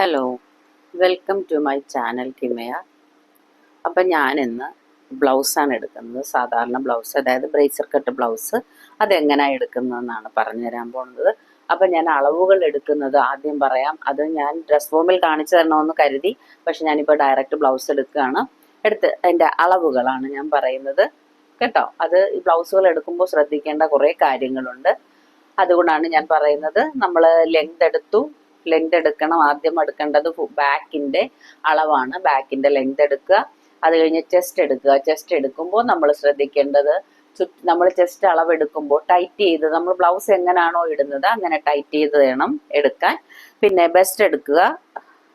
Hello welcome to my channel കിമയ അപ്പം ഞാനിന്ന് ബ്ലൗസാണ് എടുക്കുന്നത്. സാധാരണ ബ്ലൗസ് അതായത് ബ്രേസർ കട്ട് ബ്ലൗസ് അതെങ്ങനെയാണ് എടുക്കുന്നതെന്നാണ് പറഞ്ഞു തരാൻ പോകുന്നത്. അപ്പം ഞാൻ അളവുകൾ എടുക്കുന്നത് ആദ്യം പറയാം. അത് ഞാൻ ഡ്രസ് ഫോമിൽ കാണിച്ചു തരണമെന്ന് കരുതി. പക്ഷെ ഞാനിപ്പോൾ ഡയറക്റ്റ് ബ്ലൗസ് എടുക്കുകയാണ്. എടുത്ത് അതിന്റെ അളവുകളാണ് ഞാൻ പറയുന്നത്. കേട്ടോ? അത് ഈ ബ്ലൗസുകൾ എടുക്കുമ്പോൾ ശ്രദ്ധിക്കേണ്ട കുറേ കാര്യങ്ങളുണ്ട്. അതുകൊണ്ടാണ് ഞാൻ പറയുന്നത്. നമ്മൾ ലെങ്ത് എടുത്തു. ലെങ്ത് എടുക്കണം. ആദ്യം എടുക്കേണ്ടത് ബാക്കിന്റെ അളവാണ്. ബാക്കിന്റെ ലെങ്ത് എടുക്കുക. അത് കഴിഞ്ഞ് ചെസ്റ്റ് എടുക്കുക. ചെസ്റ്റ് എടുക്കുമ്പോൾ നമ്മൾ ശ്രദ്ധിക്കേണ്ടത് നമ്മൾ ചെസ്റ്റ് അളവ് എടുക്കുമ്പോൾ ടൈറ്റ് ചെയ്ത് നമ്മൾ ബ്ലൗസ് എങ്ങനെയാണോ ഇടുന്നത് അങ്ങനെ ടൈറ്റ് ചെയ്ത് വേണം എടുക്കാൻ. പിന്നെ ബെസ്റ്റ് എടുക്കുക.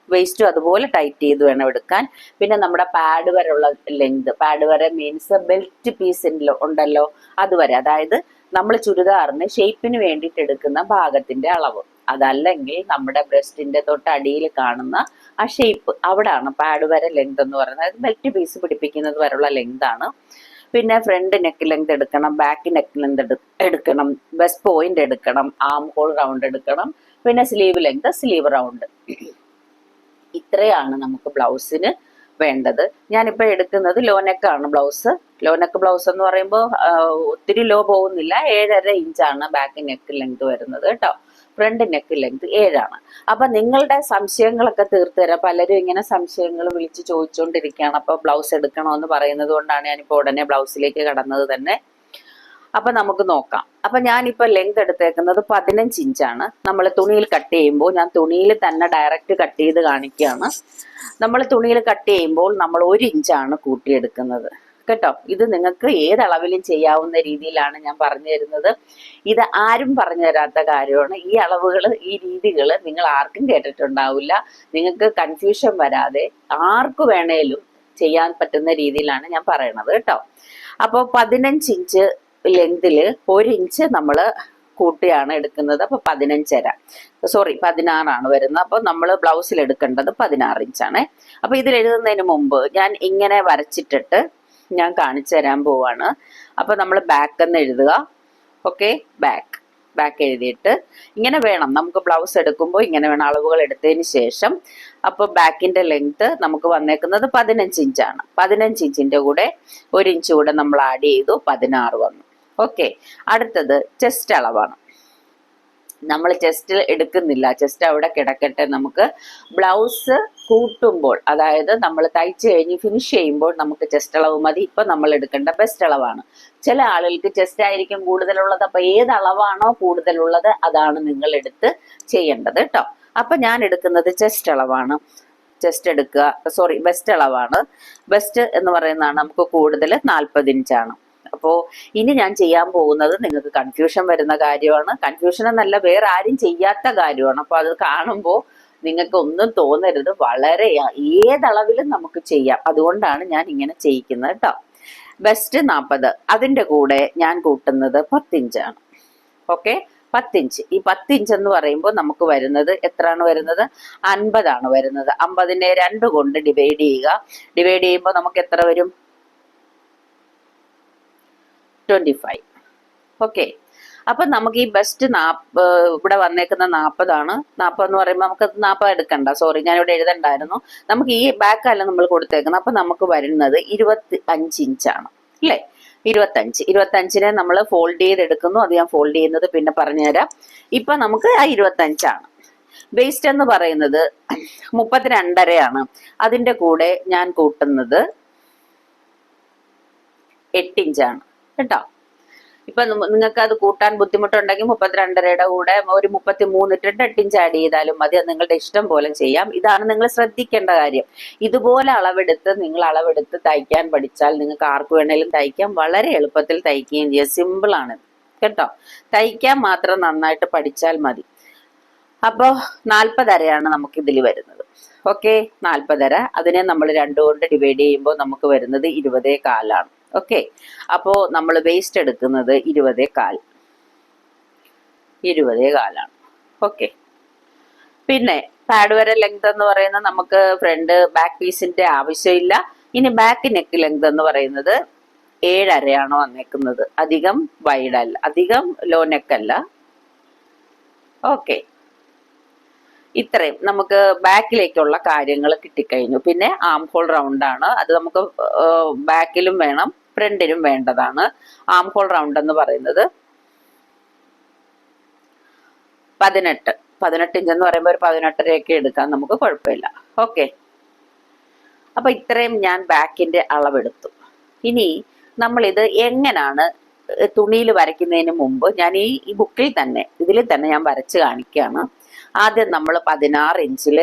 വേസ്റ്റും അതുപോലെ ടൈറ്റ് ചെയ്ത് വേണം എടുക്കാൻ. പിന്നെ നമ്മുടെ പാഡ് വരെയുള്ള ലെങ്ത് പാഡ് വരെ മീൻസ് ബെൽറ്റ് പീസിന്റെ ഉണ്ടല്ലോ അതുവരെ. അതായത് നമ്മൾ ചുരിദാറിന് ഷേപ്പിന് വേണ്ടിയിട്ട് എടുക്കുന്ന ഭാഗത്തിന്റെ അളവ്. അതല്ലെങ്കിൽ നമ്മുടെ ബ്രസ്റ്റിന്റെ തൊട്ടടിയിൽ കാണുന്ന ആ ഷേപ്പ് അവിടാണ്. പാഡ് വരെ ലെങ്ത് എന്ന് പറയുന്നത്. അതായത് ബെൽറ്റ് പീസ് പിടിപ്പിക്കുന്നത് വരെയുള്ള ലെങ്ത് ആണ്. പിന്നെ ഫ്രണ്ട് നെക്ക് ലെങ്ത് എടുക്കണം ബാക്ക് നെക്ക് ലെങ്ത് എടുക്കണം ബെസ്റ്റ് പോയിന്റ് എടുക്കണം ആം ഹോൾ റൗണ്ട് എടുക്കണം പിന്നെ സ്ലീവ് ലെങ്ത് സ്ലീവ് റൗണ്ട് ഇത്രയാണ് നമുക്ക് ബ്ലൗസിന് വേണ്ടത്. ഞാനിപ്പോൾ എടുക്കുന്നത് ലോനെക്കാണ് ബ്ലൗസ് ലോനെക്ക് ബ്ലൗസ് എന്ന് പറയുമ്പോൾ ഒത്തിരി ലോ പോകുന്നില്ല ഏഴര ഇഞ്ചാണ് ബാക്ക് നെക്ക് ലെങ്ത് വരുന്നത് കേട്ടോ. ഫ്രണ്ട് നെക്ക് ലെങ്ത് ഏഴാണ്. അപ്പൊ നിങ്ങളുടെ സംശയങ്ങളൊക്കെ തീർത്തു തരാം. പലരും ഇങ്ങനെ സംശയങ്ങൾ വിളിച്ച് ചോദിച്ചുകൊണ്ടിരിക്കുകയാണ് അപ്പോൾ ബ്ലൗസ് എടുക്കണമെന്ന് പറയുന്നത് കൊണ്ടാണ് ഞാനിപ്പോൾ ഉടനെ ബ്ലൗസിലേക്ക് കടന്നത് തന്നെ. അപ്പൊ നമുക്ക് നോക്കാം. അപ്പൊ ഞാനിപ്പോ ലെങ്ത് എടുത്തേക്കുന്നത് പതിനഞ്ച് ഇഞ്ചാണ് നമ്മൾ തുണിയിൽ കട്ട് ചെയ്യുമ്പോൾ ഞാൻ തുണിയിൽ തന്നെ ഡയറക്റ്റ് കട്ട് ചെയ്ത് കാണിക്കുകയാണ്. നമ്മൾ തുണിയിൽ കട്ട് ചെയ്യുമ്പോൾ നമ്മൾ ഒരു ഇഞ്ചാണ് കൂട്ടിയെടുക്കുന്നത് കേട്ടോ? ഇത് നിങ്ങൾക്ക് ഏതളവിലും ചെയ്യാവുന്ന രീതിയിലാണ് ഞാൻ പറഞ്ഞു തരുന്നത്. ഇത് ആരും പറഞ്ഞു തരാത്ത കാര്യമാണ്. ഈ അളവുകൾ ഈ രീതികൾ നിങ്ങൾ ആർക്കും കേട്ടിട്ടുണ്ടാവില്ല. നിങ്ങൾക്ക് കൺഫ്യൂഷൻ വരാതെ ആർക്ക് വേണേലും ചെയ്യാൻ പറ്റുന്ന രീതിയിലാണ് ഞാൻ പറയണത് കേട്ടോ. അപ്പോൾ പതിനഞ്ച് ഇഞ്ച് ലെങ്തിൽ ഒരു ഇഞ്ച് നമ്മൾ കൂട്ടിയാണ് എടുക്കുന്നത്. അപ്പോൾ പതിനഞ്ചര. സോറി പതിനാറാണ് വരുന്നത്. അപ്പോൾ നമ്മൾ ബ്ലൗസിൽ എടുക്കേണ്ടത് പതിനാറ് ഇഞ്ചാണ്. അപ്പോൾ ഇതിൽ എഴുതുന്നതിന് മുമ്പ് ഞാൻ ഇങ്ങനെ വരച്ചിട്ടിട്ട് ഞാൻ കാണിച്ചു തരാൻ പോവാണ്. അപ്പോൾ നമ്മൾ ബാക്ക് എന്ന് എഴുതുക. ഓക്കെ ബാക്ക് ബാക്ക് എഴുതിയിട്ട് ഇങ്ങനെ വേണം. നമുക്ക് ബ്ലൗസ് എടുക്കുമ്പോൾ ഇങ്ങനെ വേണം അളവുകൾ എടുത്തതിന് ശേഷം. അപ്പോൾ ബാക്കിന്റെ ലെങ്ത്ത് നമുക്ക് വന്നേക്കുന്നത് പതിനഞ്ച് ഇഞ്ചാണ് പതിനഞ്ച് ഇഞ്ചിന്റെ കൂടെ ഒരു ഇഞ്ച് കൂടെ നമ്മൾ ആഡ് ചെയ്തു. പതിനാറ് വന്നു. ഓക്കെ അടുത്തത് ചെസ്റ്റ് അളവാണ്. നമ്മൾ ചെസ്റ്റിൽ എടുക്കുന്നില്ല. ചെസ്റ്റ് അവിടെ കിടക്കട്ടെ. നമുക്ക് ബ്ലൗസ് കൂട്ടുമ്പോൾ അതായത് നമ്മൾ തയ്ച്ച് കഴിഞ്ഞ് ഫിനിഷ് ചെയ്യുമ്പോൾ നമുക്ക് ചെസ്റ്റ് അളവ് മതി. ഇപ്പൊ നമ്മൾ എടുക്കേണ്ട ബെസ്റ്റ് അളവാണ്. ചില ആളുകൾക്ക് ചെസ്റ്റ് ആയിരിക്കും കൂടുതലുള്ളത്. അപ്പൊ ഏത് അളവാണോ കൂടുതലുള്ളത് അതാണ് നിങ്ങൾ എടുത്ത് ചെയ്യേണ്ടത് കേട്ടോ അപ്പൊ ഞാൻ എടുക്കുന്നത് ചെസ്റ്റ് അളവാണ്. ചെസ്റ്റ് എടുക്കുക. സോറി ബെസ്റ്റ് അളവാണ്. ബെസ്റ്റ് എന്ന് പറയുന്നതാണ് നമുക്ക് കൂടുതൽ നാൽപ്പത് ഇഞ്ചാണ് അപ്പോൾ ഇനി ഞാൻ ചെയ്യാൻ പോകുന്നത് നിങ്ങൾക്ക് കൺഫ്യൂഷൻ വരുന്ന കാര്യമാണ്. കൺഫ്യൂഷൻ എന്നല്ല വേറെ ആരും ചെയ്യാത്ത കാര്യമാണ്. അപ്പോൾ അത് കാണുമ്പോൾ നിങ്ങൾക്ക് ഒന്നും തോന്നരുത്. വളരെ ഏതളവിലും നമുക്ക് ചെയ്യാം. അതുകൊണ്ടാണ് ഞാൻ ഇങ്ങനെ ചെയ്യിക്കുന്നത് കേട്ടോ ബെസ്റ്റ് നാൽപ്പത് അതിന്റെ കൂടെ ഞാൻ കൂട്ടുന്നത് പത്തിഞ്ചാണ്. ഓക്കെ പത്തിഞ്ച്. ഈ പത്തിഞ്ച് എന്ന് പറയുമ്പോൾ നമുക്ക് വരുന്നത് എത്രയാണ് വരുന്നത്? അൻപതാണ് വരുന്നത്. അമ്പതിനെ രണ്ട് കൊണ്ട് ഡിവൈഡ് ചെയ്യുക. ഡിവൈഡ് ചെയ്യുമ്പോൾ നമുക്ക് എത്ര വരും? ട്വന്റി ഫൈവ് ഓക്കെ അപ്പൊ നമുക്ക് ഈ ബെസ്റ്റ് നാപ്പ് ഇവിടെ വന്നേക്കുന്ന നാൽപ്പതാണ് നാൽപ്പത് എന്ന് പറയുമ്പോൾ നമുക്ക് നാൽപ്പത് എടുക്കണ്ട. സോറി ഞാൻ ഇവിടെ എഴുതണ്ടായിരുന്നു. നമുക്ക് ഈ ബാക്ക് അല്ല നമ്മൾ കൊടുത്തേക്കുന്നത്. അപ്പൊ നമുക്ക് വരുന്നത് ഇരുപത്തി അഞ്ച് ഇഞ്ചാണ് അല്ലേ ഇരുപത്തഞ്ച് ഇരുപത്തഞ്ചിനെ നമ്മൾ ഫോൾഡ് ചെയ്തെടുക്കുന്നു. അത് ഞാൻ ഫോൾഡ് ചെയ്യുന്നത് പിന്നെ പറഞ്ഞുതരാം. ഇപ്പൊ നമുക്ക് ആ ഇരുപത്തഞ്ചാണ് വേസ്റ്റ് എന്ന് പറയുന്നത് മുപ്പത്തിരണ്ടരയാണ്. അതിന്റെ കൂടെ ഞാൻ കൂട്ടുന്നത് എട്ടിഞ്ചാണ് കേട്ടോ? ഇപ്പൊ നിങ്ങൾക്ക് അത് കൂട്ടാൻ ബുദ്ധിമുട്ടുണ്ടെങ്കിൽ മുപ്പത്തിരണ്ടരയുടെ കൂടെ ഒരു മുപ്പത്തി മൂന്ന് ഇട്ടിട്ട് എട്ടിഞ്ച് ആഡ് ചെയ്താലും മതി. അത് നിങ്ങളുടെ ഇഷ്ടം പോലെ ചെയ്യാം. ഇതാണ് നിങ്ങൾ ശ്രദ്ധിക്കേണ്ട കാര്യം. ഇതുപോലെ അളവെടുത്ത് നിങ്ങൾ അളവെടുത്ത് തയ്ക്കാൻ പഠിച്ചാൽ നിങ്ങൾക്ക് ആർക്ക് വേണേലും തയ്ക്കാം. വളരെ എളുപ്പത്തിൽ തയ്ക്കുകയും ചെയ്യാം. സിമ്പിൾ ആണ്. കേട്ടോ? തയ്ക്കാൻ മാത്രം നന്നായിട്ട് പഠിച്ചാൽ മതി. അപ്പോൾ നാൽപ്പതരയാണ് നമുക്ക് ഇതിൽ വരുന്നത്. ഓക്കെ നാൽപ്പതര. അതിനെ നമ്മൾ രണ്ടുകൊണ്ട് ഡിവൈഡ് ചെയ്യുമ്പോൾ നമുക്ക് വരുന്നത് ഇരുപതേ കാലാണ്. ഓക്കെ അപ്പോൾ നമ്മൾ വേസ്റ്റ് എടുക്കുന്നത് ഇരുപതേ കാൽ. ഇരുപതേ കാലാണ്. ഓക്കെ പിന്നെ പാഡ് വരെ ലെങ്ത് എന്ന് പറയുന്നത് നമുക്ക് ഫ്രണ്ട് ബാക്ക് പീസിന്റെ ആവശ്യമില്ല. ഇനി ബാക്ക് നെക്ക് ലെങ്ത് എന്ന് പറയുന്നത് ഏഴരയാണ് വന്നേക്കുന്നത്. അധികം വൈഡ് അല്ല. അധികം ലോ നെക്ക് അല്ല. ഓക്കെ ഇത്രയും നമുക്ക് ബാക്കിലേക്കുള്ള കാര്യങ്ങൾ കിട്ടിക്കഴിഞ്ഞു. പിന്നെ ആം ഹോൾ റൗണ്ടാണ് അത് നമുക്ക് ബാക്കിലും വേണം. ഫ്രണ്ടിലും വേണ്ടതാണ്. ആം ഹോൾ റൗണ്ട് എന്ന് പറയുന്നത്. പതിനെട്ട്. പതിനെട്ട് ഇഞ്ച് എന്ന് പറയുമ്പോൾ ഒരു പതിനെട്ടരയൊക്കെ എടുക്കാം. നമുക്ക് കുഴപ്പമില്ല. ഓക്കെ അപ്പൊ ഇത്രയും ഞാൻ ബാക്കിന്റെ അളവെടുത്തു. ഇനി നമ്മൾ ഇത് എങ്ങനെയാണ് തുണിയിൽ വരയ്ക്കുന്നതിന് മുമ്പ് ഞാൻ ഈ ഈ ബുക്കിൽ തന്നെ ഇതിൽ തന്നെ ഞാൻ വരച്ച് കാണിക്കുകയാണ്. ആദ്യം നമ്മൾ പതിനാറ് ഇഞ്ചിൽ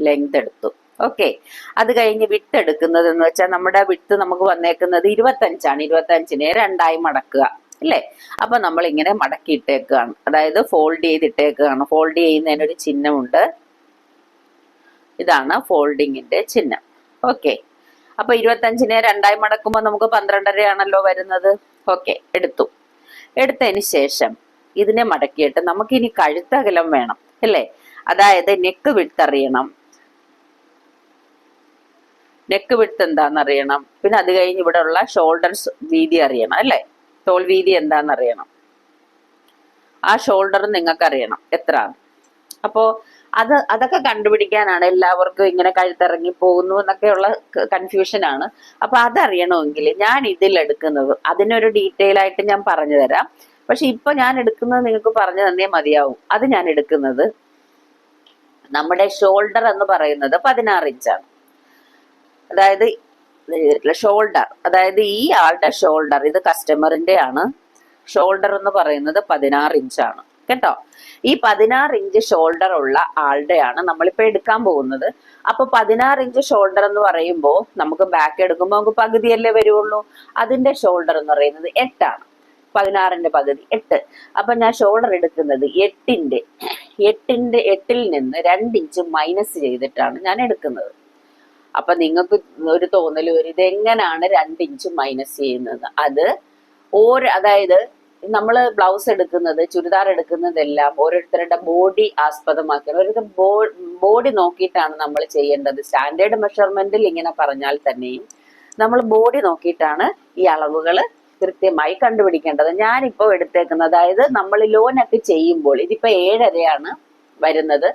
ലെങ്ത് എടുത്തു. ഓക്കെ അത് കഴിഞ്ഞ് വിട്ട് എടുക്കുന്നത് എന്ന് വെച്ചാൽ നമ്മുടെ വിത്ത് നമുക്ക് വന്നേക്കുന്നത് ഇരുപത്തഞ്ചാണ്. ഇരുപത്തഞ്ചിനെ രണ്ടായി മടക്കുക. അല്ലേ? അപ്പൊ നമ്മൾ ഇങ്ങനെ മടക്കി ഇട്ടേക്കുകയാണ് അതായത് ഫോൾഡ് ചെയ്തിട്ടേക്കുകയാണ് ഫോൾഡ് ചെയ്യുന്നതിനൊരു ചിഹ്നമുണ്ട്. ഇതാണ് ഫോൾഡിങ്ങിന്റെ ചിഹ്നം. ഓക്കെ അപ്പൊ ഇരുപത്തഞ്ചിനെ രണ്ടായി മടക്കുമ്പോൾ നമുക്ക് പന്ത്രണ്ടരയാണല്ലോ വരുന്നത്. ഓക്കെ എടുത്തു. എടുത്തതിന് ശേഷം ഇതിനെ മടക്കിയിട്ട് നമുക്കിനി കഴുത്തകലം വേണം. അല്ലേ? അതായത് നെക്ക് വിട്ടറിയണം. നെക്ക് വിട്ട് എന്താണെന്നറിയണം. പിന്നെ അത് കഴിഞ്ഞ് ഇവിടെ ഉള്ള ഷോൾഡേഴ്സ് വീതി അറിയണം അല്ലേ? തോൾ വീതി എന്താണെന്നറിയണം. ആ ഷോൾഡർ നിങ്ങൾക്ക് അറിയണം എത്ര അപ്പോ അത് അതൊക്കെ കണ്ടുപിടിക്കാനാണ് എല്ലാവർക്കും ഇങ്ങനെ കഴുത്തിറങ്ങി പോകുന്നു എന്നൊക്കെയുള്ള കൺഫ്യൂഷൻ ആണ്. അപ്പൊ അതറിയണമെങ്കിൽ ഞാൻ ഇതിൽ എടുക്കുന്നത് അതിനൊരു ഡീറ്റെയിൽ ആയിട്ട് ഞാൻ പറഞ്ഞു തരാം. പക്ഷെ ഇപ്പൊ ഞാൻ എടുക്കുന്നത് നിങ്ങൾക്ക് പറഞ്ഞു തന്നേ മതിയാവും. അത് ഞാൻ എടുക്കുന്നത് നമ്മുടെ ഷോൾഡർ എന്ന് പറയുന്നത് പതിനാറ് ഇഞ്ചാണ് അതായത് ഷോൾഡർ. അതായത് ഈ ആളുടെ ഷോൾഡർ ഇത് കസ്റ്റമറിന്റെ ആണ് ഷോൾഡർ എന്ന് പറയുന്നത് പതിനാറ് ഇഞ്ചാണ്. കേട്ടോ? ഈ പതിനാറ് ഇഞ്ച് ഷോൾഡർ ഉള്ള ആളുടെയാണ് നമ്മളിപ്പോ എടുക്കാൻ പോകുന്നത്. അപ്പൊ പതിനാറ് ഇഞ്ച് ഷോൾഡർ എന്ന് പറയുമ്പോൾ നമുക്ക് ബാക്ക് എടുക്കുമ്പോൾ നമുക്ക് പകുതിയല്ലേ വരുള്ളൂ? അതിന്റെ ഷോൾഡർ എന്ന് പറയുന്നത് എട്ടാണ്. പതിനാറിന്റെ പകുതി എട്ട്. അപ്പൊ ഞാൻ ഷോൾഡർ എടുക്കുന്നത് എട്ടിന്റെ. എട്ടിന്റെ എട്ടിൽ നിന്ന് രണ്ട് ഇഞ്ച് മൈനസ് ചെയ്തിട്ടാണ് ഞാൻ എടുക്കുന്നത്. അപ്പൊ നിങ്ങൾക്ക് ഒരു തോന്നൽ വരും ഇതെങ്ങനാണ് രണ്ട് ഇഞ്ച് മൈനസ് ചെയ്യുന്നത്? അത് ഓരോ അതായത് നമ്മൾ ബ്ലൗസ് എടുക്കുന്നത് ചുരിദാർ എടുക്കുന്നതെല്ലാം ഓരോരുത്തരുടെ ബോഡി ആസ്പദമാക്കി ഓരോരുത്തർ ബോഡി നോക്കിയിട്ടാണ് നമ്മൾ ചെയ്യേണ്ടത്. സ്റ്റാൻഡേർഡ് മെഷർമെന്റിൽ ഇങ്ങനെ പറഞ്ഞാൽ തന്നെയും നമ്മൾ ബോഡി നോക്കിയിട്ടാണ് ഈ അളവുകൾ കൃത്യമായി കണ്ടുപിടിക്കേണ്ടത്. ഞാനിപ്പോൾ എടുത്തേക്കുന്നത് അതായത് നമ്മൾ ലോനൊക്കെ ചെയ്യുമ്പോൾ ഇതിപ്പോ ഏഴരയാണ് വരുന്നത്.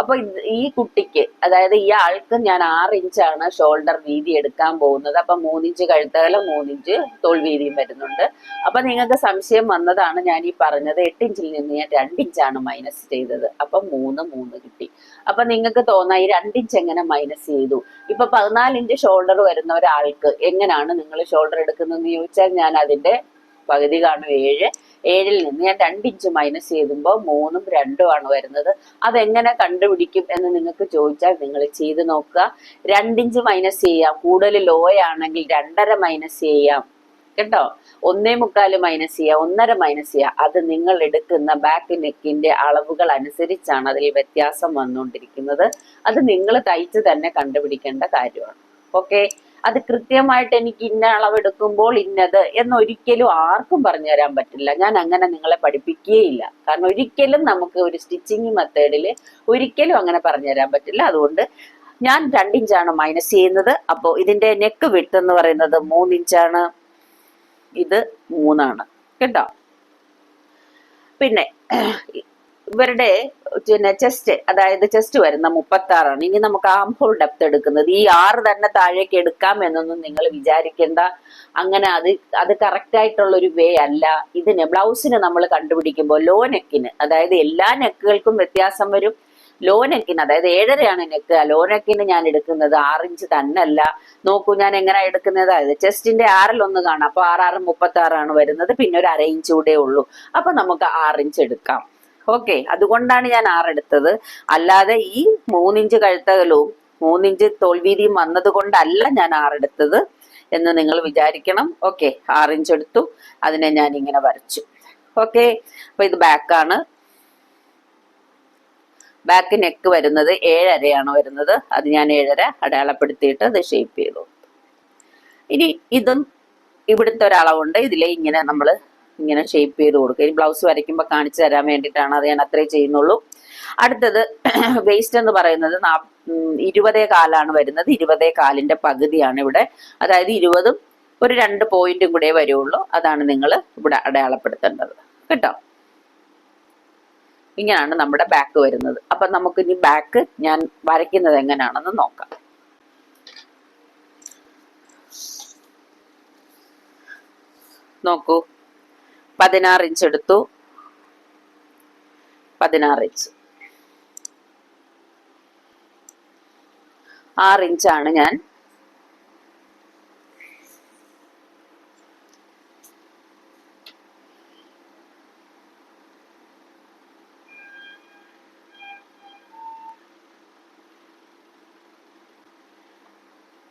അപ്പൊ ഈ കുട്ടിക്ക് അതായത് ഈ ആൾക്ക് ഞാൻ ആറ് ഇഞ്ചാണ് ഷോൾഡർ വീതി എടുക്കാൻ പോകുന്നത്. അപ്പൊ മൂന്നിഞ്ച് കഴുത്തകലം മൂന്നിഞ്ച് തോൾ വീതിയും വരുന്നുണ്ട്. അപ്പൊ നിങ്ങൾക്ക് സംശയം വന്നതാണ് ഞാൻ ഈ പറഞ്ഞത്. എട്ട് ഇഞ്ചിൽ നിന്ന് ഞാൻ രണ്ടിഞ്ചാണ് മൈനസ് ചെയ്തത്. അപ്പൊ മൂന്ന് മൂന്ന് കിട്ടി. അപ്പൊ നിങ്ങൾക്ക് തോന്നാം ഈ രണ്ടിഞ്ച് എങ്ങനെ മൈനസ് ചെയ്തു? ഇപ്പൊ പതിനാല് ഇഞ്ച് ഷോൾഡർ വരുന്ന ഒരാൾക്ക് എങ്ങനെയാണ് നിങ്ങൾ ഷോൾഡർ എടുക്കുന്നതെന്ന് ചോദിച്ചാൽ ഞാൻ അതിന്റെ പകുതി കാണും. ഏഴ് ഏഴിൽ നിന്ന് ഞാൻ രണ്ട് ഇഞ്ച് മൈനസ് ചെയ്തുമ്പോൾ മൂന്നും രണ്ടും ആണ് വരുന്നത്. അതെങ്ങനെ കണ്ടുപിടിക്കും എന്ന് നിങ്ങൾക്ക് ചോദിച്ചാൽ നിങ്ങൾ ചെയ്ത് നോക്കുക. രണ്ടിഞ്ച് മൈനസ് ചെയ്യാം. കൂടുതൽ ലോ ആണെങ്കിൽ രണ്ടര മൈനസ് ചെയ്യാം. കേട്ടോ? ഒന്നേ മുക്കാൽ മൈനസ് ചെയ്യുക ഒന്നര മൈനസ് ചെയ്യുക അത് നിങ്ങൾ എടുക്കുന്ന ബാക്ക് നെക്കിന്റെ അളവുകൾ അനുസരിച്ചാണ് അതിൽ വ്യത്യാസം വന്നുകൊണ്ടിരിക്കുന്നത്. അത് നിങ്ങൾ തയ്ച്ച് തന്നെ കണ്ടുപിടിക്കേണ്ട കാര്യമാണ്. ഓക്കെ അത് കൃത്യമായിട്ട് എനിക്ക് ഇന്ന അളവെടുക്കുമ്പോൾ ഇന്നത് എന്നൊരിക്കലും ആർക്കും പറഞ്ഞു തരാൻ പറ്റില്ല. ഞാൻ അങ്ങനെ നിങ്ങളെ പഠിപ്പിക്കുകയില്ല. കാരണം ഒരിക്കലും നമുക്ക് ഒരു സ്റ്റിച്ചിങ് മെത്തേഡിൽ ഒരിക്കലും അങ്ങനെ പറഞ്ഞു തരാൻ പറ്റില്ല. അതുകൊണ്ട് ഞാൻ രണ്ടിഞ്ചാണ് മൈനസ് ചെയ്യുന്നത്. അപ്പോൾ ഇതിന്റെ നെക്ക് വിട്ട് എന്ന് പറയുന്നത് മൂന്നിഞ്ചാണ്. ഇത് മൂന്നാണ്. കേട്ടോ? പിന്നെ ഇവരുടെ പിന്നെ ചെസ്റ്റ് അതായത് ചെസ്റ്റ് വരുന്ന മുപ്പത്തി ആറാണ് ഇനി നമുക്ക് ആം ഹോൾ ഡെപ്ത് എടുക്കുന്നത്. ഈ ആറ് തന്നെ താഴേക്ക് എടുക്കാം എന്നൊന്നും നിങ്ങൾ വിചാരിക്കേണ്ട. അങ്ങനെ അത് അത് കറക്റ്റ് ആയിട്ടുള്ള ഒരു വേ അല്ല. ഇതിന് ബ്ലൗസിന് നമ്മൾ കണ്ടുപിടിക്കുമ്പോൾ ലോ നെക്കിന് അതായത് എല്ലാ നെക്കുകൾക്കും വ്യത്യാസം വരും. ലോ നെക്കിന് അതായത് ഏഴരയാണ് നെക്ക് ലോ നെക്കിന് ഞാൻ എടുക്കുന്നത് ആറ് ഇഞ്ച് തന്നല്ല നോക്കൂ ഞാൻ എങ്ങനെ എടുക്കുന്നത്? അതായത് ചെസ്റ്റിന്റെ ഒന്ന് കാണാം. അപ്പൊ ആറ് മുപ്പത്തി ആറാണ് വരുന്നത്. പിന്നെ ഒരു അര ഇഞ്ച് കൂടെ ഉള്ളൂ. അപ്പൊ നമുക്ക് ആറ് ഇഞ്ച് എടുക്കാം. ഓക്കെ അതുകൊണ്ടാണ് ഞാൻ ആറെടുത്തത് അല്ലാതെ ഈ മൂന്നിഞ്ച് കഴുത്തകലവും മൂന്നിഞ്ച് തോൽവീതിയും വന്നത് കൊണ്ടല്ല ഞാൻ ആറെടുത്തത് എന്ന് നിങ്ങൾ വിചാരിക്കണം. ഓക്കെ ആറിഞ്ച് എടുത്തു അതിനെ ഞാൻ ഇങ്ങനെ വരച്ചു. ഓക്കെ അപ്പൊ ഇത് ബാക്കാണ്. ബാക്ക് നെക്ക് വരുന്നത് ഏഴരയാണ് വരുന്നത്. അത് ഞാൻ ഏഴര അടയാളപ്പെടുത്തിയിട്ട് അത് ഷേപ്പ് ചെയ്തു. ഇനി ഇതും ഇവിടുത്തെ ഒരളവുണ്ട്. ഇതിലെ ഇങ്ങനെ നമ്മൾ ഇങ്ങനെ ഷേപ്പ് ചെയ്ത് കൊടുക്കുക. ഇനി ബ്ലൗസ് വരയ്ക്കുമ്പോൾ കാണിച്ചു തരാൻ വേണ്ടിയിട്ടാണ് അത് ഞാൻ അത്രേ ചെയ്യുന്നുള്ളൂ. അടുത്തത് വേസ്റ്റ് എന്ന് പറയുന്നത് ഇരുപതേ കാലാണ് വരുന്നത്. ഇരുപതേ കാലിന്റെ പകുതിയാണ് ഇവിടെ. അതായത് ഇരുപതും ഒരു രണ്ട് പോയിന്റും കൂടെ വരുള്ളൂ. അതാണ് നിങ്ങൾ ഇവിടെ അടയാളപ്പെടുത്തേണ്ടത്. കേട്ടോ? ഇങ്ങനെയാണ് നമ്മുടെ ബാക്ക് വരുന്നത്. അപ്പൊ നമുക്ക് ഇനി ബാക്ക് ഞാൻ വരയ്ക്കുന്നത് എങ്ങനെയാണെന്ന് നോക്കാം. നോക്കൂ. പതിനാറ് ഇഞ്ച് എടുത്തു. പതിനാറ് ഇഞ്ച് ആറ് ഇഞ്ചാണ് ഞാൻ.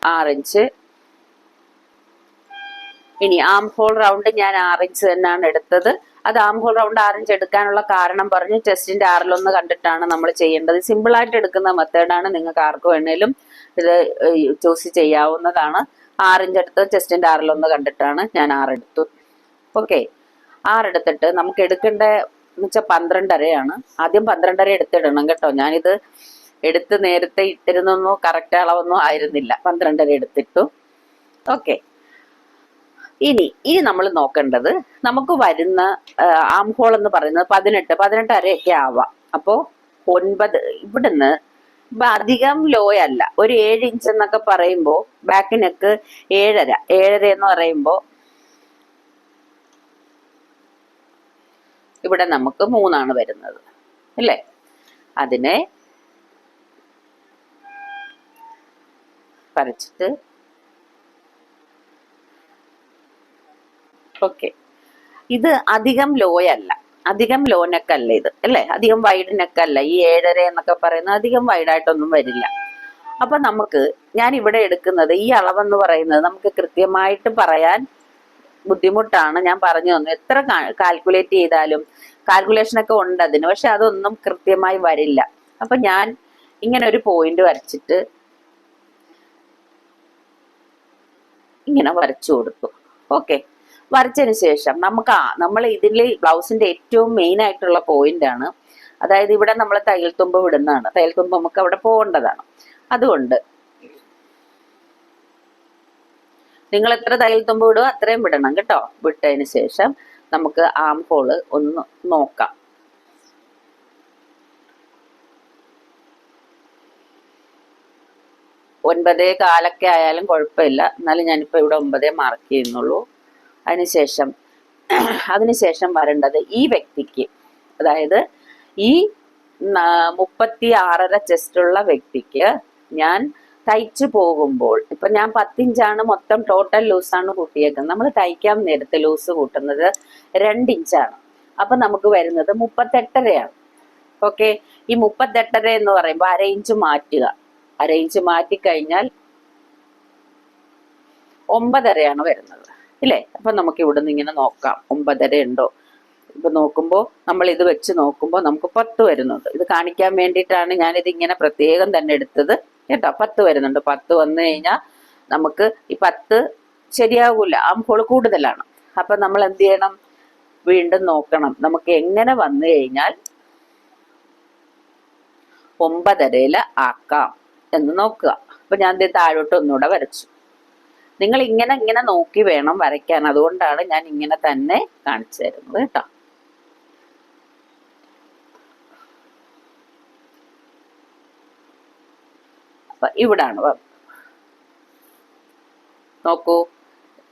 ആറ് ഇഞ്ച് ഇനി ആം ഹോൾ റൗണ്ട് ഞാൻ ആറ് ഇഞ്ച് തന്നെയാണ് എടുത്തത്. അത് ആം ഹോൾ റൗണ്ട് ആറിഞ്ച് എടുക്കാനുള്ള കാരണം പറഞ്ഞു ചെസ്റ്റിന്റെ ആറിലൊന്ന് കണ്ടിട്ടാണ് നമ്മൾ ചെയ്യേണ്ടത്. സിമ്പിൾ ആയിട്ട് എടുക്കുന്ന മെത്തേഡാണ് നിങ്ങൾക്ക് ആർക്ക് വേണേലും ഇത് ചൂസ് ചെയ്യാവുന്നതാണ്. ആറിഞ്ച് എടുത്ത് ചെസ്റ്റിന്റെ ആറിലൊന്ന് കണ്ടിട്ടാണ് ഞാൻ ആറെടുത്തു ഓക്കെ ആറെടുത്തിട്ട് നമുക്ക് എടുക്കേണ്ട എന്ന് വെച്ചാൽ പന്ത്രണ്ടരയാണ്. ആദ്യം പന്ത്രണ്ടര എടുത്തിടണം കേട്ടോ. ഞാനിത് എടുത്ത് നേരത്തെ ഇട്ടിരുന്നൊന്നും കറക്റ്റ് അളവൊന്നും ആയിരുന്നില്ല. പന്ത്രണ്ടര എടുത്തിട്ടു. ഓക്കെ ഇനി ഇനി നമ്മൾ നോക്കേണ്ടത് നമുക്ക് വരുന്ന ആം ഹോൾ എന്ന് പറയുന്നത് പതിനെട്ട് പതിനെട്ടരയൊക്കെ ആവാം. അപ്പോ ഒൻപത് ഇവിടുന്ന് അധികം ലോ അല്ല. ഒരു ഏഴ് ഇഞ്ച് എന്നൊക്കെ പറയുമ്പോൾ ബാക്ക് നെക്ക് ഏഴര ഏഴര എന്ന് പറയുമ്പോൾ ഇവിടെ നമുക്ക് മൂന്നാണ് വരുന്നത്. അല്ലേ? അതിനെ വരച്ചിട്ട് ഓക്കെ ഇത് അധികം ലോയല്ല അധികം ലോ നെക്കല്ല ഇത് അല്ലേ? അധികം വൈഡ് നെക്കല്ല. ഈ ഏഴര എന്നൊക്കെ പറയുന്നത് അധികം വൈഡായിട്ടൊന്നും വരില്ല. അപ്പൊ നമുക്ക് ഞാൻ ഇവിടെ എടുക്കുന്നത് ഈ അളവെന്ന് പറയുന്നത് നമുക്ക് കൃത്യമായിട്ട് പറയാൻ ബുദ്ധിമുട്ടാണ്. ഞാൻ പറഞ്ഞു തന്നു. എത്ര കാൽക്കുലേറ്റ് ചെയ്താലും കാൽക്കുലേഷൻ ഒക്കെ ഉണ്ട് അതിന്. പക്ഷെ അതൊന്നും കൃത്യമായി വരില്ല. അപ്പൊ ഞാൻ ഇങ്ങനെ ഒരു പോയിന്റ് വരച്ചിട്ട് ഇങ്ങനെ വരച്ചു കൊടുത്തു. ഓക്കെ വരച്ചതിന് ശേഷം നമുക്ക് നമ്മൾ ഇതിൽ ബ്ലൗസിന്റെ ഏറ്റവും മെയിൻ ആയിട്ടുള്ള പോയിന്റ് ആണ്. അതായത് ഇവിടെ നമ്മൾ തയ്യൽ തുമ്പ് വിടുന്നതാണ്. തയ്യൽ തുമ്പ് നമുക്ക് അവിടെ പോകേണ്ടതാണ്. അതുകൊണ്ട് നിങ്ങൾ എത്ര തയ്യൽ തുമ്പ് വിടുക അത്രയും വിടണം കേട്ടോ. വിട്ടതിന് ശേഷം നമുക്ക് ആം ഹോൾ ഒന്ന് നോക്കാം. ഒൻപതേ കാലൊക്കെ ആയാലും കുഴപ്പമില്ല. എന്നാലും ഞാനിപ്പോൾ ഇവിടെ ഒമ്പതേ മാർക്ക് ചെയ്യുന്നുള്ളൂ. അതിനുശേഷം അതിനുശേഷം വരേണ്ടത് ഈ വ്യക്തിക്ക്. അതായത് ഈ മുപ്പത്തി ആറര ചെസ്റ്റുള്ള വ്യക്തിക്ക് ഞാൻ തയ്ച്ചു പോകുമ്പോൾ ഇപ്പൊ ഞാൻ പത്തിഞ്ചാണ് മൊത്തം ടോട്ടൽ ലൂസാണ് കൂട്ടിയേക്കുന്നത്. നമ്മൾ തയ്ക്കാൻ നേരത്തെ ലൂസ് കൂട്ടുന്നത് രണ്ടിഞ്ചാണ്. അപ്പൊ നമുക്ക് വരുന്നത് മുപ്പത്തെട്ടരയാണ്. ഓക്കെ? ഈ മുപ്പത്തെട്ടര എന്ന് പറയുമ്പോൾ അര ഇഞ്ച് മാറ്റുക. അര ഇഞ്ച് മാറ്റിക്കഴിഞ്ഞാൽ ഒമ്പതരയാണ് വരുന്നത്. ഇല്ലേ? അപ്പൊ നമുക്ക് ഇവിടുന്ന് ഇങ്ങനെ നോക്കാം. ഒമ്പതര ഉണ്ടോ? ഇപ്പൊ നോക്കുമ്പോൾ നമ്മൾ ഇത് വെച്ച് നോക്കുമ്പോൾ നമുക്ക് പത്ത് വരുന്നുണ്ട്. ഇത് കാണിക്കാൻ വേണ്ടിയിട്ടാണ് ഞാൻ ഇത് ഇങ്ങനെ പ്രത്യേകം തന്നെ എടുത്തത്. കേട്ടോ പത്ത് വരുന്നുണ്ട്. പത്ത് വന്നു കഴിഞ്ഞാൽ നമുക്ക് ഈ പത്ത് ശരിയാകൂല ആ ആമ്പോൾ കൂടുതലാണ്. അപ്പൊ നമ്മൾ എന്ത് ചെയ്യണം? വീണ്ടും നോക്കണം. നമുക്ക് എങ്ങനെ വന്നു കഴിഞ്ഞാൽ ഒമ്പതരയിൽ ആക്കാം എന്ന് നോക്കുക. അപ്പൊ ഞാൻ ഇത് താഴോട്ട് ഒന്നുകൂടെ വരച്ചു. നിങ്ങൾ ഇങ്ങനെ ഇങ്ങനെ നോക്കി വേണം വരയ്ക്കാൻ. അതുകൊണ്ടാണ് ഞാൻ ഇങ്ങനെ തന്നെ കാണിച്ചു തരുന്നത് കേട്ടോ. ഇവിടാണ്. നോക്കൂ.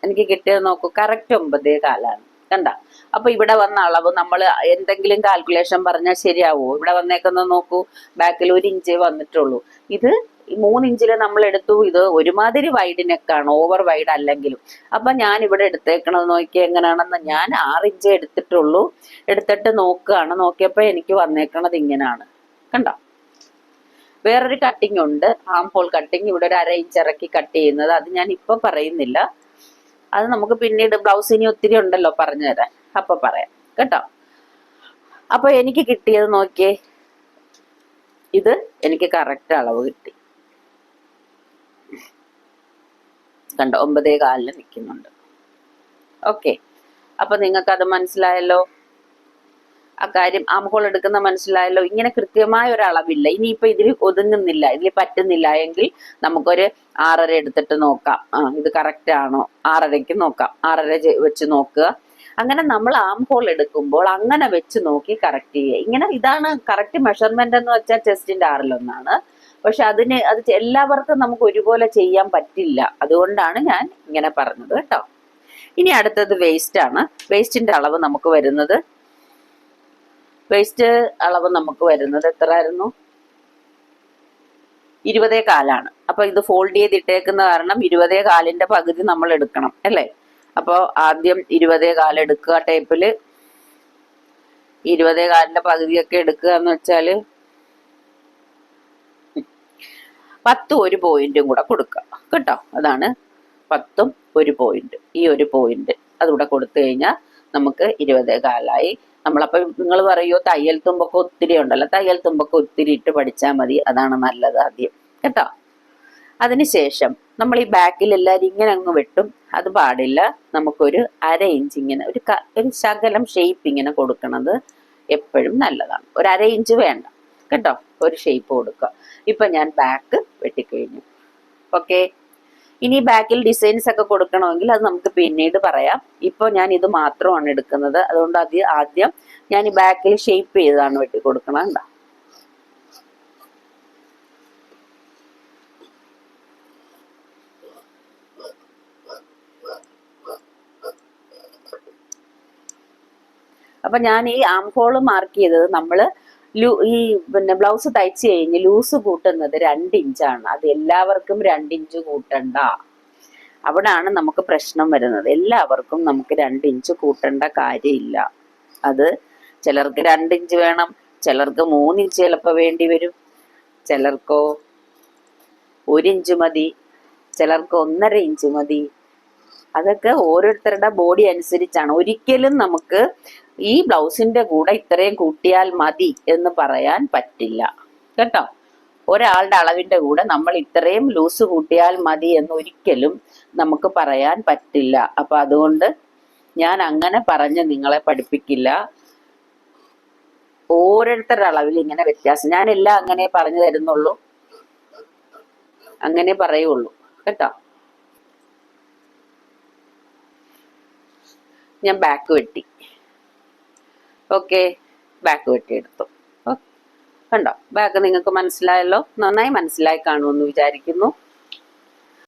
എനിക്ക് കിട്ടിയത് നോക്കൂ. കറക്റ്റ് ഒമ്പതേ കാലാണ്. കണ്ട? അപ്പൊ ഇവിടെ വന്ന അളവ് നമ്മൾ എന്തെങ്കിലും കാൽക്കുലേഷൻ പറഞ്ഞാൽ ശരിയാവോ? ഇവിടെ വന്നേക്കുന്ന നോക്കൂ. ബാക്കിൽ ഒരു ഇഞ്ചേ വന്നിട്ടുള്ളൂ. ഇത് മൂന്ന് ഇഞ്ചിൽ നമ്മൾ എടുത്തു ഇത് ഒരുമാതിരി വൈഡ് ഓവർ വൈഡ് അല്ലെങ്കിലും. അപ്പൊ ഞാൻ ഇവിടെ എടുത്തേക്കണത് നോക്കി എങ്ങനെയാണെന്ന് ഞാൻ ആറ് ഇഞ്ച് എടുത്തിട്ടുള്ളൂ. എടുത്തിട്ട് നോക്കുകയാണ്. നോക്കിയപ്പോൾ എനിക്ക് വന്നേക്കണത് ഇങ്ങനെയാണ് കണ്ടോ? വേറൊരു കട്ടിംഗ് ഉണ്ട്. ആം ഹോൾ കട്ടിങ് ഇവിടെ ഒരു അര ഇഞ്ച് ഇറക്കി കട്ട് ചെയ്യുന്നത്. അത് ഞാൻ ഇപ്പൊ പറയുന്നില്ല. അത് നമുക്ക് പിന്നീട് ബ്ലൗസ് ഇനി ഒത്തിരി ഉണ്ടല്ലോ പറഞ്ഞു തരാൻ. അപ്പൊ പറയാം. കേട്ടോ? അപ്പൊ എനിക്ക് കിട്ടിയത് നോക്കിയേ. ഇത് എനിക്ക് കറക്റ്റ് അളവ് കിട്ടി. കണ്ടോ? ഒമ്പതേ കാലിൽ നിൽക്കുന്നുണ്ട് ഓക്കെ അപ്പൊ നിങ്ങൾക്ക് അത് മനസ്സിലായല്ലോ? ആ കാര്യം ആ മുകൾ എടുക്കുന്ന മനസ്സിലായല്ലോ? ഇങ്ങനെ കൃത്യമായ ഒരു അളവില്ല. ഇനിയിപ്പോ ഇതിൽ ഒതുങ്ങുന്നില്ല. ഇതിൽ പറ്റുന്നില്ല എങ്കിൽ നമുക്കൊരു ആറര എടുത്തിട്ട് നോക്കാം. ഇത് കറക്റ്റ് ആണോ? ആറരയ്ക്ക് നോക്കാം. ആറര വെച്ച് നോക്കുക. അങ്ങനെ നമ്മൾ ആം ഹോൾ എടുക്കുമ്പോൾ അങ്ങനെ വെച്ച് നോക്കി കറക്റ്റ് ചെയ്യുക. ഇങ്ങനെ ഇതാണ് കറക്റ്റ് മെഷർമെന്റ് എന്ന് വെച്ചാൽ ചെസ്റ്റിന്റെ ആറിലൊന്നാണ്. പക്ഷെ അതിന് അത് എല്ലാവർക്കും നമുക്ക് ഒരുപോലെ ചെയ്യാൻ പറ്റില്ല. അതുകൊണ്ടാണ് ഞാൻ ഇങ്ങനെ പറഞ്ഞത് കേട്ടോ. ഇനി അടുത്തത് വേസ്റ്റ് ആണ്. വേസ്റ്റിന്റെ അളവ് നമുക്ക് വരുന്നത്. വേസ്റ്റ് അളവ് നമുക്ക് വരുന്നത് എത്ര ആയിരുന്നു ഇരുപതേ കാലാണ്. അപ്പൊ ഇത് ഫോൾഡ് ചെയ്തിട്ടേക്കുന്ന കാരണം ഇരുപതേ കാലിന്റെ പകുതി നമ്മൾ എടുക്കണം അല്ലേ? അപ്പൊ ആദ്യം ഇരുപതേ കാലം എടുക്കുക ടേപ്പിൽ ഇരുപതേ കാലിന്റെ പകുതിയൊക്കെ എടുക്കുക എന്ന് വെച്ചാൽ പത്തും ഒരു പോയിന്റും കൂടെ കൊടുക്കുക. കേട്ടോ? അതാണ് പത്തും ഒരു പോയിന്റ്. ഈ ഒരു പോയിന്റ് അതുകൂടെ കൊടുത്തു കഴിഞ്ഞാൽ നമുക്ക് ഇരുപതേ കാലായി. നമ്മളപ്പോൾ നിങ്ങൾ പറയുമോ തയ്യൽ തുമ്പൊക്കെ ഒത്തിരി ഉണ്ടല്ലോ. തയ്യൽ തുമ്പൊക്കെ ഒത്തിരി ഇട്ട് പഠിച്ചാൽ മതി. അതാണ് നല്ലത് ആദ്യം. കേട്ടോ? അതിനുശേഷം നമ്മൾ ഈ ബാക്കിൽ എല്ലാവരും ഇങ്ങനെ അങ്ങ് വെട്ടും. അത് പാടില്ല. നമുക്കൊരു അര ഇഞ്ച് ഇങ്ങനെ ഒരു ഒരു ശകലം ഷേപ്പ് ഇങ്ങനെ കൊടുക്കണത് എപ്പോഴും നല്ലതാണ്. ഒരു അര ഇഞ്ച് വേണ്ട. കേട്ടോ? ഒരു ഷേപ്പ് കൊടുക്കുക. ഇപ്പൊ ഞാൻ ബാക്ക് വെട്ടിക്കഴിഞ്ഞു. ഓക്കെ ഇനി ബാക്കിൽ ഡിസൈൻസ് ഒക്കെ കൊടുക്കണമെങ്കിൽ അത് നമുക്ക് പിന്നീട് പറയാം. ഇപ്പൊ ഞാൻ ഇത് മാത്രമാണ് എടുക്കുന്നത്. അതുകൊണ്ട് അത് ആദ്യം ഞാൻ ഈ ബാക്കിൽ ഷേപ്പ് ചെയ്താണ് വെട്ടി കൊടുക്കണം അപ്പൊ ഞാൻ ഈ ആം ഹോൾ മാർക്ക് ചെയ്തത് നമ്മൾ ലൂ- ഈ പിന്നെ ബ്ലൗസ് തയ്ച്ചു കഴിഞ്ഞ് ലൂസ് കൂട്ടുന്നത് രണ്ട് ഇഞ്ചാണ് അത് എല്ലാവർക്കും രണ്ട് ഇഞ്ച് കൂട്ടണ്ട. അവിടാണ് നമുക്ക് പ്രശ്നം വരുന്നത്. എല്ലാവർക്കും നമുക്ക് രണ്ട് ഇഞ്ച് കൂട്ടേണ്ട കാര്യമില്ല. അത് ചിലർക്ക് രണ്ട് ഇഞ്ച് വേണം ചിലർക്ക് മൂന്നിഞ്ച് ചിലപ്പോൾ വേണ്ടി വരും. ചിലർക്കോ ഒരിഞ്ച് മതി ചിലർക്ക് ഒന്നര ഇഞ്ച് മതി. അതൊക്കെ ഓരോരുത്തരുടെ ബോഡി അനുസരിച്ചാണ്. ഒരിക്കലും നമുക്ക് ഈ ബ്ലൗസിന്റെ കൂടെ ഇത്രയും കൂട്ടിയാൽ മതി എന്ന് പറയാൻ പറ്റില്ല. കേട്ടോ? ഒരാളുടെ അളവിന്റെ കൂടെ നമ്മൾ ഇത്രയും ലൂസ് കൂട്ടിയാൽ മതി എന്ന് ഒരിക്കലും നമുക്ക് പറയാൻ പറ്റില്ല. അപ്പൊ അതുകൊണ്ട് ഞാൻ അങ്ങനെ പറഞ്ഞ് നിങ്ങളെ പഠിപ്പിക്കില്ല. ഓരോരുത്തരുടെ അളവിൽ ഇങ്ങനെ വ്യത്യാസം. ഞാൻ എല്ലാം അങ്ങനെ പറഞ്ഞു തരുന്നുള്ളൂ. അങ്ങനെ പറയുള്ളൂ. കേട്ടോ? ഞാൻ ബാക്ക് വെട്ടി. ഓക്കെ ബാക്ക് വെട്ടിയെടുത്തു കണ്ടോ? ബാക്ക് നിങ്ങൾക്ക് മനസ്സിലായല്ലോ? നന്നായി മനസ്സിലായി കാണുമെന്ന് വിചാരിക്കുന്നു.